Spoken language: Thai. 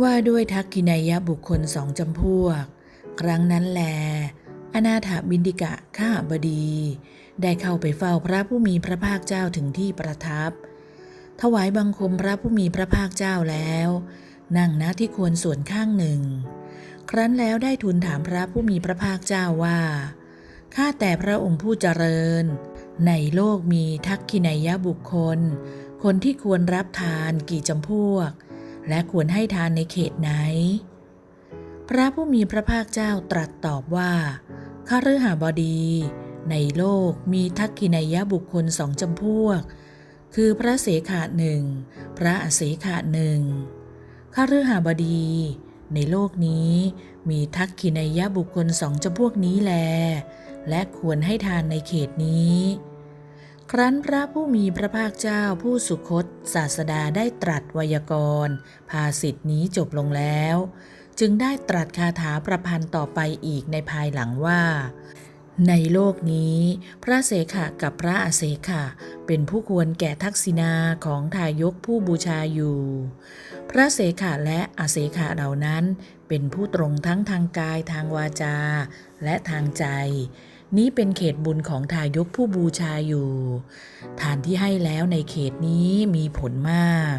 ว่าด้วยทักกินัยะบุคคลสองจำพวก ครั้งนั้นแล อนาถบินดิกะข้าบดี ได้เข้าไปเฝ้าพระผู้มีพระภาคเจ้าถึงที่ประทับ ถวายบังคมพระผู้มีพระภาคเจ้าแล้ว นั่งณที่ควรส่วนข้างหนึ่ง ครั้นแล้วได้ทูลถามพระผู้มีพระภาคเจ้าว่า ข้าแต่พระองค์ผู้เจริญ ในโลกมีทักขินัยยะบุคคล คนที่ควรรับทานกี่จำพวก และควรให้ทานในเขตไหน พระผู้มีพระภาคเจ้าตรัสตอบว่าข้าฤหาบดี ในโลกมีทักขินัยะบุคคลสองจำพวก คือพระเสขาหนึ่งพระอเสขาหนึ่งข้าฤหาบดี ในโลกนี้มีทักขินัยยะบุคคลสองจำพวกนี้แล และควรให้ทานในเขตนี้ ครั้นพระผู้มีพระภาคเจ้าผู้สุคตศาสดาได้ตรัสไวยากรณ์ภาสิทธินี้จบลงแล้ว จึงได้ตรัสคาถาประพันธ์ต่อไปอีกในภายหลังว่า ในโลกนี้ พระเสขะกับพระอเสขะเป็นผู้ควรแก่ทักษิณาของทายกผู้บูชาอยู่ พระเสขะและอเสขะเหล่านั้นเป็นผู้ตรงทั้งทางกายทางวาจา และทางใจ นี้เป็นเขตบุญของทายกผู้บูชาอยู่ ทานที่ให้แล้วในเขตนี้มีผลมาก